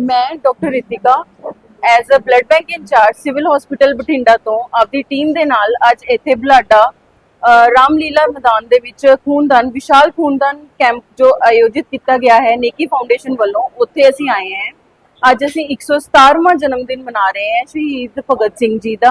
ਮੈਂ doctor Ritika as a blood bank incharge civil hospital Bathinda ਤੋਂ ਆਪਦੀ team ਦੇ ਨਾਲ ਅੱਜ ਇੱਥੇ ਬਲਾਡਾ ਰਾਮਲੀਲਾ ਮੈਦਾਨ ਦੇ ਵਿੱਚ ਖੂਨਦਾਨ, ਵਿਸ਼ਾਲ ਖੂਨਦਾਨ ਕੈਂਪ ਜੋ ਆਯੋਜਿਤ ਕੀਤਾ ਗਿਆ ਹੈ, ਨੇਕੀ ਫਾਊਂਡੇਸ਼ਨ ਵੱਲੋਂ, ਉੱਥੇ ਅਸੀਂ ਆਏ ਹਾਂ। ਅੱਜ ਅਸੀਂ 117ਵਾਂ ਜਨਮ ਦਿਨ ਮਨਾ ਰਹੇ ਹਾਂ, ਸ਼ਹੀਦ ਭਗਤ ਸਿੰਘ ਜੀ ਦਾ।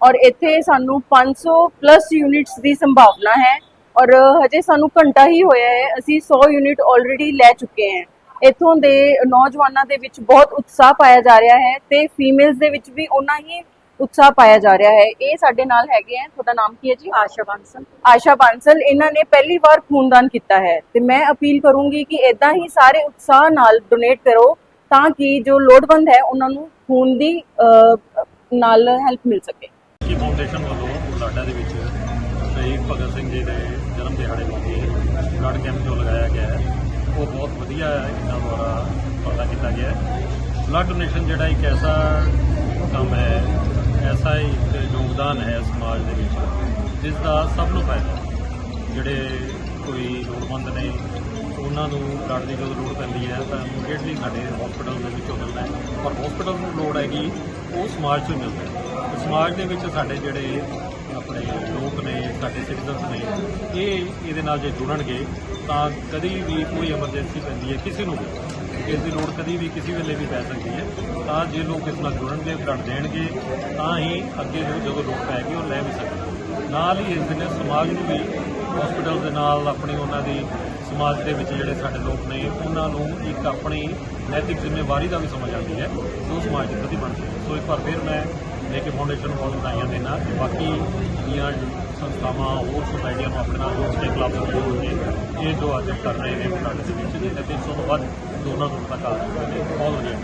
ਔਰ ਇੱਥੇ ਸਾਨੂੰ 500 ਪਲੱਸ ਯੂਨਿਟਸ ਦੀ ਸੰਭਾਵਨਾ ਹੈ। ਔਰ ਹਜੇ ਸਾਨੂੰ ਘੰਟਾ ਹੀ ਹੋਇਆ ਹੈ, ਅਸੀਂ 100 ਯੂਨਿਟ ਆਲਰੇਡੀ ਲੈ ਚੁੱਕੇ ਹਾਂ। ਇੱਥੋਂ ਦੇ ਨੌਜਵਾਨਾਂ ਦੇ ਵਿੱਚ ਬਹੁਤ ਉਤਸ਼ਾਹ ਪਾਇਆ ਜਾ ਰਿਹਾ ਹੈ ਤੇ ਫੀਮੇਲਸ ਦੇ ਵਿੱਚ ਵੀ ਉਹਨਾਂ ਹੀ ਉਤਸ਼ਾਹ ਪਾਇਆ ਜਾ ਰਿਹਾ ਹੈ। ਇਹ ਸਾਡੇ ਨਾਲ ਹੈਗੇ ਹੈ ਤੁਹਾਡਾ ਨਾਮ ਕੀ ਹੈ ਜੀ? ਆਸ਼ਾ ਬਾਂਸਲ। ਆਸ਼ਾ ਬਾਂਸਲ ਇਹਨਾਂ ਨੇ ਪਹਿਲੀ ਵਾਰ ਖੂਨਦਾਨ ਕੀਤਾ ਹੈ ਤੇ ਮੈਂ ਅਪੀਲ ਕਰੂੰਗੀ ਕਿ ਇਦਾਂ ਹੀ ਸਾਰੇ ਉਤਸ਼ਾਹ ਨਾਲ ਡੋਨੇਟ ਕਰੋ ਤਾਂ ਕਿ ਜੋ ਲੋੜਵੰਦ ਹੈ ਉਹਨਾਂ ਨੂੰ ਖੂਨ ਦੀ ਨਾਲ ਹੈਲਪ ਮਿਲ ਸਕੇ। ਕੀ ਫਾਊਂਡੇਸ਼ਨ ਵੱਲੋਂ ਬੁਢਲਾਡਾ ਦੇ ਵਿੱਚ ਸ਼ਹੀਦ ਭਗਤ ਸਿੰਘ ਜੀ ਦੇ ਜਨਮ ਦਿਹਾੜੇ ਮੌਕੇ ਬਲੱਡ ਕੈਂਪ ਜੋ ਲਗਾਇਆ ਗਿਆ ਹੈ। ਉਹ ਬਹੁਤ ਵਧੀਆ ਇਹਨਾਂ ਦੁਆਰਾ ਪਤਾ ਕੀਤਾ ਗਿਆ ਬਲੱਡ ਡੋਨੇਸ਼ਨ ਜਿਹੜਾ ਇੱਕ ਐਸਾ ਕੰਮ ਹੈ, ਐਸਾ ਹੀ ਇੱਕ ਯੋਗਦਾਨ ਹੈ ਸਮਾਜ ਦੇ ਵਿੱਚ, ਜਿਸ ਦਾ ਸਭ ਨੂੰ ਫਾਇਦਾ ਜਿਹੜੇ ਕੋਈ ਲੋੜਵੰਦ ਨੇ, ਉਹਨਾਂ ਨੂੰ ਬਲੱਡ ਦੀ ਜਦੋਂ ਲੋੜ ਪੈਂਦੀ ਹੈ, ਤਾਂ ਇਮੀਡੀਏਟਲੀ ਸਾਡੇ ਹਸਪੀਟਲ ਦੇ ਵਿੱਚੋਂ ਮਿਲਦਾ ਹੈ। ਪਰ ਹਸਪੀਟਲ ਨੂੰ ਲੋੜ ਹੈਗੀ, ਉਹ ਸਮਾਜ ਤੋਂ ਮਿਲਦਾ ਹੈ। ਸਮਾਜ ਦੇ ਵਿੱਚ ਸਾਡੇ ਜਿਹੜੇ ਆਪਣੇ ਲੋਕ ਨੇ, ਸਾਡੇ ਸਿਟੀਜ਼ਨਸ ਨੇ, ਇਹ ਇਹਦੇ ਨਾਲ ਜੇ ਜੁੜਨਗੇ, ਤਾਂ ਕਦੀ ਵੀ ਕੋਈ ਐਮਰਜੈਂਸੀ ਪੈਂਦੀ ਹੈ, ਕਿਸੇ ਨੂੰ ਵੀ। ਇਸ ਦੀ ਲੋੜ ਕਦੀ ਵੀ ਕਿਸੇ ਵੇਲੇ ਵੀ ਪੈ ਸਕਦੀ ਹੈ। ਤਾਂ ਜੇ ਲੋਕ ਇਸ ਨਾਲ ਜੁੜਨਗੇ ਬਲੱਡ ਦੇਣਗੇ, ਤਾਂ ਹੀ ਅੱਗੇ ਨੂੰ ਜਦੋਂ ਲੋੜ ਪੈਗੀ, ਉਹ ਲੈ ਵੀ ਸਕਦੇ। ਨਾਲ ਹੀ ਇਸ ਦਿਨ ਸਮਾਜ ਨੂੰ ਵੀ ਹਸਪੀਟਲ ਦੇ ਨਾਲ ਆਪਣੀ ਉਹਨਾਂ ਦੀ ਸਮਾਜ ਦੇ ਵਿੱਚ ਜਿਹੜੇ ਸਾਡੇ ਲੋਕ ਨੇ, ਉਹਨਾਂ ਨੂੰ ਇੱਕ ਆਪਣੀ ਨੈਤਿਕ ਜ਼ਿੰਮੇਵਾਰੀ ਦਾ ਵੀ ਸਮਝ ਆਉਂਦੀ ਹੈ, ਜੋ ਸਮਾਜ ਦੇ ਪ੍ਰਤੀ ਬਣਦੀ ਹੈ। ਸੋ ਇੱਕ ਵਾਰ ਫਿਰ ਮੈਂ ਲੇਕੇ ਫਾਊਂਡੇਸ਼ਨ ਨੂੰ ਬਹੁਤ ਵਧਾਈਆਂ ਦੇਣਾ ਕਿ ਬਾਕੀ ਦੀਆਂ ਸੰਸਥਾਵਾਂ, ਹੋਰ ਸੁਸਾਇਟੀਆਂ ਨੂੰ ਆਪਣੇ ਨਾਲ ਜੋੜ ਕੇ ਕਲੱਬ ਨੂੰ ਜੋੜ ਕੇ ਇਹ ਜੋ ਅੱਜ ਕਰ ਰਹੇ ਨੇ ਬਲੱਡ ਦੇ ਵਿੱਚ ਜਿਹਦੇ ਤੇ 100 ਤੋਂ ਵੱਧ ਦੋਨਾਂ ਨੂੰ ਤੱਕ ਆ ਬਹੁਤ ਵਧੀਆ।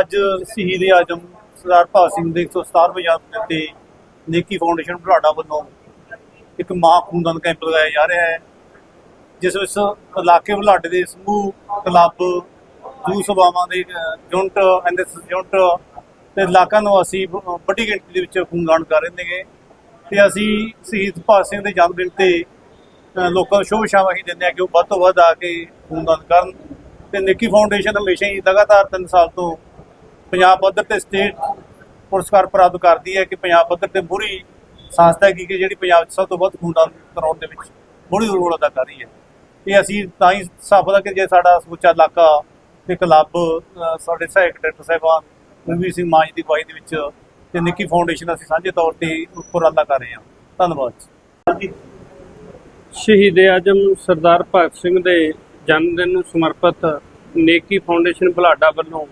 ਅੱਜ ਸ਼ਹੀਦ ਆਜਮ ਸਰਦਾਰ ਭਗਤ ਸਿੰਘ ਦੇ 167ਵੇਂ ਜਨਮ ਦਿਨ ਤੇ ਨੇਕੀ ਫਾਊਂਡੇਸ਼ਨ ਬੁਢਲਾਡਾ ਵੱਲੋਂ ਇੱਕ ਮਾਂ ਖੂਨਦਾਨ ਕੈਂਪ ਲਗਾਇਆ ਜਾ ਰਿਹਾ ਹੈ, ਜਿਸ ਵਿੱਚ ਇਲਾਕੇ ਬੁਲਾਡੇ ਦੇ ਸਮੂਹ, ਕਲੱਬ ਦੂ ਸਭਾਵਾਂ ਦੇ ਅਹ, ਯੂਨਿਟ ਐਨਐਸ ਯੂਨਿਟ ਤੇ ਇਲਾਕਾ ਨਿਵਾਸੀ ਬ- ਵੱਡੀ ਗਿਣਤੀ ਦੇ ਵਿੱਚ ਖੂਨਦਾਨ ਕਰ ਰਹੇ ਨੇਗੇ ਤੇ ਅਸੀਂ ਸ਼ਹੀਦ ਭਗਤ ਸਿੰਘ ਦੇ ਜਨਮ ਦਿਨ ਤੇ ਲੋਕਾਂ ਨੂੰ ਸ਼ੁਭ ਸ਼ਾਮਾਂ ਹੀ ਦਿੰਦੇ ਆ ਕਿ ਉਹ ਵੱਧ ਤੋਂ ਵੱਧ ਆ ਕੇ ਖੂਨਦਾਨ ਕਰਨ ਤੇ ਨਿੱਕੀ ਫਾਊਂਡੇਸ਼ਨ ਹਮੇਸ਼ਾ ਹੀ ਲਗਾਤਾਰ 3 ਸਾਲ ਤੋਂ ਪੰਜਾਬ ਪੱਧਰ ਤੇ ਸਟੇਟ ਪੁਰਸਕਾਰ ਪ੍ਰਾਪਤ ਕਰਦੀ ਹੈ ਕਿ ਪੰਜਾਬ ਪੱਧਰ ਤੇ ਮੂਹਰੀ ਸੰਸਥਾ ਹੈ ਕਿ ਜਿਹੜੀ ਪੰਜਾਬ 'ਚ ਸਭ ਤੋਂ ਵੱਧ ਖੂਨਦਾਨ ਕਰਾਉਣ ਦੇ ਵਿੱਚ ਮੂਹਰੀ ਰੋਲ ਅਦਾ ਕਰ ਰਹੀ ਹੈ। ਇਹ ਅਸੀਂ ਤਾਂ ਹੀ ਸਾਫਦਾ ਕਿ ਜੇ ਸਾਡਾ ਸਮੁੱਚਾ ਇਲਾਕਾ ਤੇ ਕਲੱਬ ਸਾਡੇ ਸਹਾਇਕ ਡਾਇਰੈਕਟਰ ਸਾਹਿਬਾਨ ਰਣਵੀਰ ਸਿੰਘ ਮਾਂਜ ਦੀ ਅਗਵਾਈ ਦੇ ਵਿੱਚ ਤੇ ਨਿੱਕੀ ਫਾਊਂਡੇਸ਼ਨ ਅਸੀਂ ਸਾਂਝੇ ਤੌਰ ਤੇ ਉਪਰਾਲਾ ਕਰ ਰਹੇ ਹਾਂ। ਧੰਨਵਾਦ ਸ਼ਹੀਦ ਆਜਮ ਸਰਦਾਰ ਭਗਤ ਸਿੰਘ ਦੇ ਜਨਮ ਦਿਨ ਨੂੰ ਸਮਰਪਿਤ ਨੇਕੀ ਫਾਊਂਡੇਸ਼ਨ ਬੁਲਾਡਾ ਵੱਲੋਂ,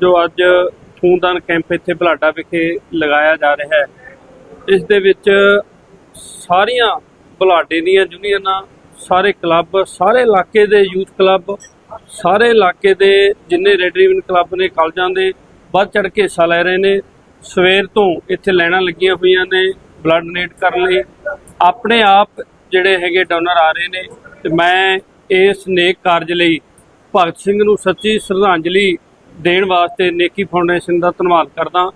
ਜੋ ਅੱਜ ਖੂਨਦਾਨ ਕੈਂਪ ਇੱਥੇ ਬੁਲਾਡਾ ਵਿਖੇ ਲਗਾਇਆ ਜਾ ਰਿਹਾ ਹੈ। ਇਸ ਦੇ ਵਿੱਚ ਸਾਰੀਆਂ ਬੁਲਾਡੇ ਦੀਆਂ ਯੂਨੀਅਨਾਂ, ਸਾਰੇ ਕਲੱਬ, ਸਾਰੇ ਇਲਾਕੇ ਦੇ ਯੂਥ ਕਲੱਬ ਸਾਰੇ ਇਲਾਕੇ ਦੇ ਜਿੰਨੇ ਰੈਡ ਰਿਬਨ ਕਲੱਬ ਨੇ, ਕਾਲਜਾਂ ਦੇ, ਵੱਧ ਚੜ ਕੇ ਹਿੱਸਾ ਲੈ ਰਹੇ ਨੇ। ਸਵੇਰ ਤੋਂ ਇੱਥੇ ਲਾਈਨਾਂ ਲੱਗੀਆਂ ਹੋਈਆਂ ਨੇ ਬਲੱਡ ਡੋਨੇਟ ਕਰਨ ਲਈ। ਆਪਣੇ ਆਪ ਜਿਹੜੇ ਹੈਗੇ ਡੋਨਰ ਆ ਰਹੇ ਨੇ ਤੇ ਮੈਂ ਇਸ ਨੇਕ ਕਾਰਜ ਲਈ ਭਗਤ ਸਿੰਘ ਨੂੰ ਸੱਚੀ ਸ਼ਰਧਾਂਜਲੀ ਦੇਣ ਵਾਸਤੇ ਨੇਕੀ ਫਾਊਂਡੇਸ਼ਨ ਦਾ ਧੰਨਵਾਦ ਕਰਦਾ।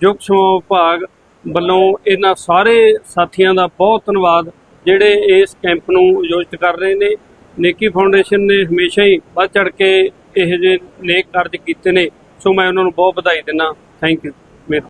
ਯੁਗ ਸਮੂਹ ਵਿਭਾਗ ਵੱਲੋਂ ਇਹਨਾਂ ਸਾਰੇ ਸਾਥੀਆਂ ਦਾ ਬਹੁਤ ਧੰਨਵਾਦ ਜਿਹੜੇ ਇਸ ਕੈਂਪ ਨੂੰ ਆਯੋਜਿਤ ਕਰ ਰਹੇ ਨੇ। ਨੇਕੀ ਫਾਊਂਡੇਸ਼ਨ ਨੇ ਹਮੇਸ਼ਾ ਹੀ ਵੱਧ ਚੜ ਕੇ ਇਹ ਜਿਹੇ ਨੇਕ ਕਾਰਜ ਕੀਤੇ ਨੇ। ਸੋ ਮੈਂ ਉਹਨਾਂ ਨੂੰ ਬਹੁਤ ਵਧਾਈ ਦਿੰਦਾ। ਥੈਂਕ ਯੂ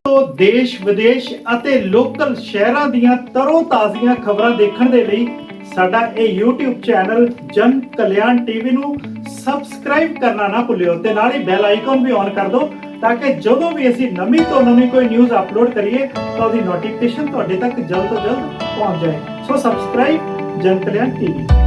ਤੋਂ ਦੇਸ਼, ਵਿਦੇਸ਼ ਅਤੇ ਲੋਕਲ ਸ਼ਹਿਰਾਂ ਦੀਆਂ ਤਰੋ ਤਾਜ਼ੀਆਂ ਖਬਰਾਂ ਦੇਖਣ ਦੇ ਲਈ ਸਾਡਾ ਇਹ YouTube ਚੈਨਲ ਜਨ ਕਲਿਆਣ ਟੀਵੀ ਨੂੰ ਸਬਸਕ੍ਰਾਈਬ ਕਰਨਾ ਨਾ ਭੁੱਲਿਓ ਤੇ ਨਾਲ ਹੀ ਬੈਲ ਆਈਕਨ ਵੀ ਔਨ ਕਰ ਦਿਓ ਤਾਂ ਕਿ ਜਦੋਂ ਵੀ ਅਸੀਂ ਨਵੀਂ ਤੋਂ ਨਵੀਂ ਕੋਈ ਨਿਊਜ਼ ਅਪਲੋਡ ਕਰੀਏ ਤਾਂ ਉਹਦੀ ਨੋਟੀਫਿਕੇਸ਼ਨ ਤੁਹਾਡੇ ਤੱਕ ਜਲਦ ਤੋਂ ਜਲਦ ਪਹੁੰਚ ਜਾਏ। ਸੋ ਸਬਸਕ੍ਰਾਈਬ ਜਨ ਕਲਿਆਣ ਟੀਵੀ।